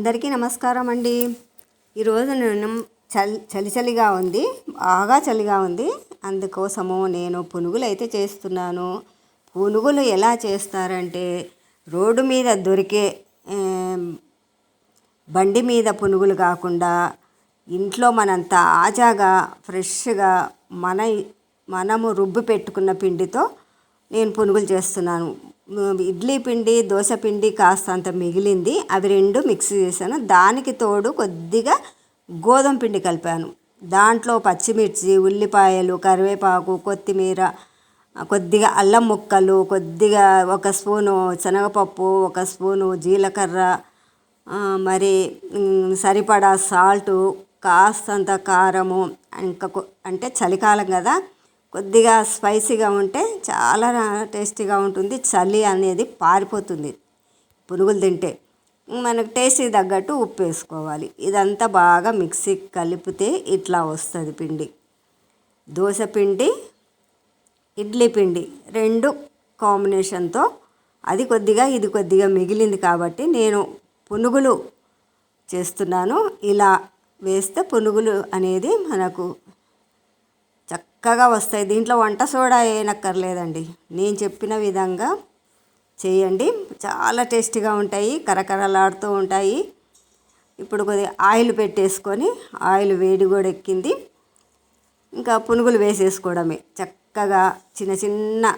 అందరికీ నమస్కారం అండి. ఈరోజు నేను చలి చలి చలిగా ఉంది. బాగా చలిగా ఉంది. అందుకోసము నేను పునుగులు అయితే చేస్తున్నాను. పునుగులు ఎలా చేస్తారంటే రోడ్డు మీద దొరికే బండి మీద పునుగులు కాకుండా ఇంట్లో మనంత ఆజాగా ఫ్రెష్గా మన మనము రుబ్బు పెట్టుకున్న పిండితో నేను పునుగులు చేస్తున్నాను. ఇడ్లీ పిండి దోశ పిండి కాస్తంత మిగిలింది. అవి రెండు మిక్స్ చేశాను. దానికి తోడు కొద్దిగా గోధుమ పిండి కలిపాను. దాంట్లో పచ్చిమిర్చి ఉల్లిపాయలు కరివేపాకు కొత్తిమీర కొద్దిగా అల్లం ముక్కలు కొద్దిగా ఒక స్పూను శనగపప్పు ఒక స్పూను జీలకర్ర మరి సరిపడా సాల్టు కాస్తంత కారము ఇంకా అంటే చలికాలం కదా. కొద్దిగా స్పైసీగా ఉంటే చాలా టేస్టీగా ఉంటుంది. చలి అనేది పారిపోతుంది. పునుగులు తింటే మనకు టేస్ట్కి తగ్గట్టు ఉప్పు వేసుకోవాలి. ఇదంతా బాగా మిక్సీ కలిపితే ఇట్లా వస్తుంది పిండి. దోశ పిండి ఇడ్లీ పిండి రెండు కాంబినేషన్తో అది కొద్దిగా ఇది కొద్దిగా మిగిలింది కాబట్టి నేను పునుగులు చేస్తున్నాను. ఇలా వేస్తే పునుగులు అనేది మనకు చక్కగా వస్తాయి. దీంట్లో వంట సోడా వేయనక్కర్లేదండి నేను చెప్పిన విధంగా చేయండి. చాలా టేస్టీగా ఉంటాయి. కరకరలాడుతూ ఉంటాయి. ఇప్పుడు కొద్దిగా ఆయిల్ పెట్టేసుకొని ఆయిల్ వేడి కూడా ఎక్కింది. ఇంకా పునుగులు వేసేసుకోవడమే. చక్కగా చిన్న చిన్న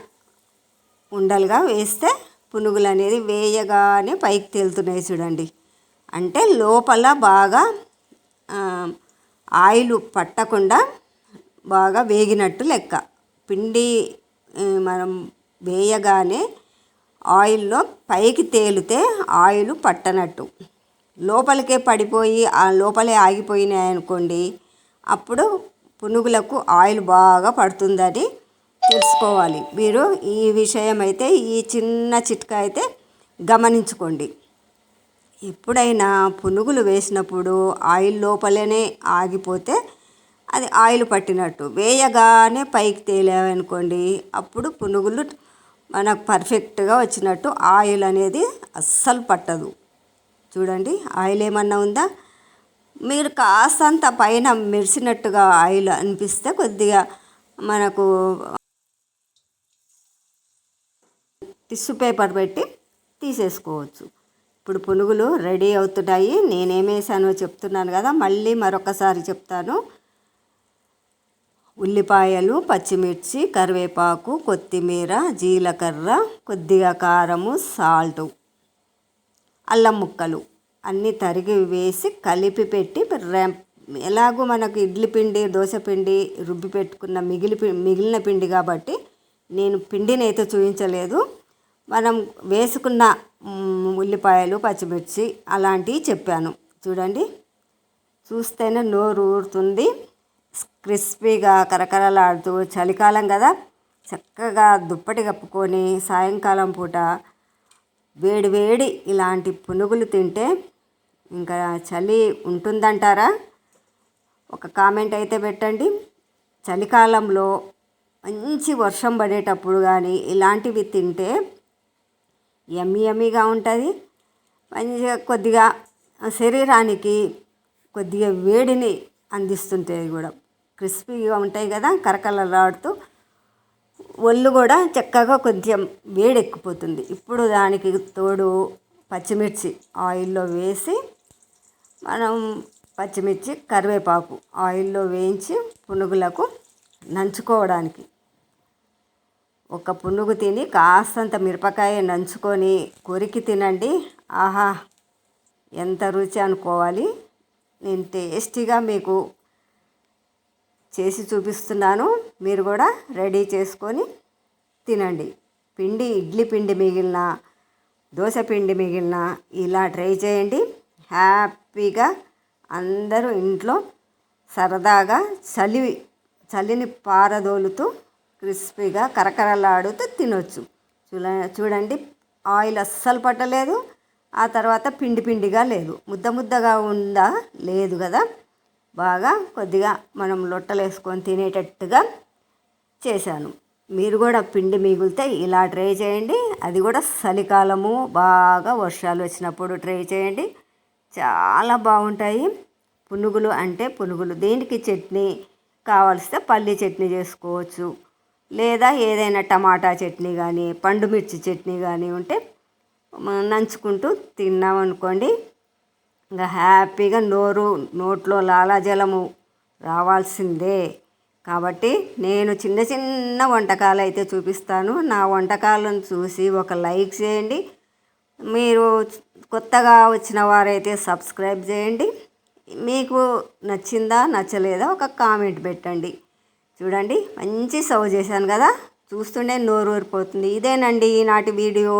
ఉండలుగా వేస్తే పునుగులు అనేది వేయగానే పైకి తేలుతున్నాయి చూడండి. అంటే లోపల బాగా ఆయిల్ పట్టకుండా బాగా వేగినట్టు లెక్క. పిండి మనం వేయగానే ఆయిల్లో పైకి తేలితే ఆయిల్ పట్టనట్టు. లోపలికే పడిపోయి ఆ లోపలే ఆగిపోయినాయి అనుకోండి అప్పుడు పునుగులకు ఆయిల్ బాగా పడుతుందని తెలుసుకోవాలి. మీరు ఈ విషయం అయితే ఈ చిన్న చిట్కా అయితే గమనించుకోండి. ఎప్పుడైనా పునుగులు వేసినప్పుడు ఆయిల్ లోపలనే ఆగిపోతే అది ఆయిల్ పట్టినట్టు. వేయగానే పైకి తేలామనుకోండి అప్పుడు పునుగులు మనకు పర్ఫెక్ట్గా వచ్చినట్టు ఆయిల్ అనేది అస్సలు పట్టదు. చూడండి ఆయిల్ ఏమన్నా ఉందా? మీరు కాస్తంత పైన మెరిసినట్టుగా ఆయిల్ అనిపిస్తే కొద్దిగా మనకు టిష్యూ పేపర్ పెట్టి తీసేసుకోవచ్చు. ఇప్పుడు పునుగులు రెడీ అవుతున్నాయి. నేనేమేసానో చెప్తున్నాను కదా మళ్ళీ మరొకసారి చెప్తాను. ఉల్లిపాయలు పచ్చిమిర్చి కరివేపాకు కొత్తిమీర జీలకర్ర కొద్దిగా కారము సాల్టు అల్లం ముక్కలు అన్నీ తరిగి వేసి కలిపి పెట్టి ఎలాగో మనకు ఇడ్లీ పిండి దోశ పిండి రుబ్బి పెట్టుకున్న మిగిలి మిగిలిన పిండి కాబట్టి నేను పిండిని అయితే చూపించలేదు మనం వేసుకున్న ఉల్లిపాయలు పచ్చిమిర్చి అలాంటివి చెప్పాను. చూడండి. చూస్తేనే నోరు ఊరుతుంది. క్రిస్పీగా కరకరలాడుతూ చలికాలం కదా చక్కగా దుప్పటి కప్పుకొని సాయంకాలం పూట వేడి వేడి ఇలాంటి పునుగులు తింటే ఇంకా చలి ఉంటుందంటారా? ఒక కామెంట్ అయితే పెట్టండి. చలికాలంలో మంచి వర్షం పడేటప్పుడు కానీ ఇలాంటివి తింటే యమ్మీ యమ్మీగా ఉంటుంది. మంచిగా కొద్దిగా శరీరానికి కొద్దిగా వేడిని అందిస్తుంటాయి కూడా. క్రిస్పీగా ఉంటాయి కదా కరకలలాడుతూ ఒళ్ళు కూడా చక్కగా కొంచెం వేడెక్కిపోతుంది. ఇప్పుడు దానికి తోడు పచ్చిమిర్చి ఆయిల్లో వేసి మనం పచ్చిమిర్చి కరివేపాకు ఆయిల్లో వేయించి పునుగులకు నంచుకోవడానికి. ఒక పునుగు తిని కాస్తంత మిరపకాయ నంచుకొని కొరికి తినండి. ఆహా ఎంత రుచి అనుకోవాలి. నేను టేస్టీగా మీకు చేసి చూపిస్తున్నాను. మీరు కూడా రెడీ చేసుకొని తినండి. పిండి ఇడ్లీ పిండి మిగిలిన దోశ పిండి మిగిలిన ఇలా ట్రై చేయండి. హ్యాపీగా అందరూ ఇంట్లో సరదాగా చలి చలిని పారదోలుతూ క్రిస్పీగా కరకరలాడుతూ తినొచ్చు. చూడ చూడండి ఆయిల్ అస్సలు పట్టలేదు. ఆ తర్వాత పిండి పిండిగా లేదు. ముద్ద ముద్దగా ఉందా? లేదు కదా. బాగా కొద్దిగా మనం లొట్టలు వేసుకొని తినేటట్టుగా చేశాను. మీరు కూడా పిండి మిగిలితే ఇలా ట్రై చేయండి. అది కూడా చలికాలము బాగా వర్షాలు వచ్చినప్పుడు ట్రై చేయండి. చాలా బాగుంటాయి. పునుగులు అంటే పునుగులు. దేనికి చట్నీ కావలిస్తే పల్లి చట్నీ చేసుకోవచ్చు. లేదా ఏదైనా టమాటా చట్నీ కానీ పండుమిర్చి చట్నీ కానీ ఉంటే నంచుకుంటూ తిన్నామనుకోండి ఇంకా హ్యాపీగా నోరు నోట్లో లాలాజలము రావాల్సిందే. కాబట్టి నేను చిన్న చిన్న వంటకాలు అయితే చూపిస్తాను. నా వంటకాలను చూసి ఒక లైక్ చేయండి. మీరు కొత్తగా వచ్చిన వారైతే సబ్స్క్రైబ్ చేయండి. మీకు నచ్చిందా నచ్చలేదా ఒక కామెంట్ పెట్టండి. చూడండి మంచి సర్వ్ చేశాను కదా. చూస్తుండే నోరు ఊరిపోతుంది ఇదేనండి ఈనాటి వీడియో.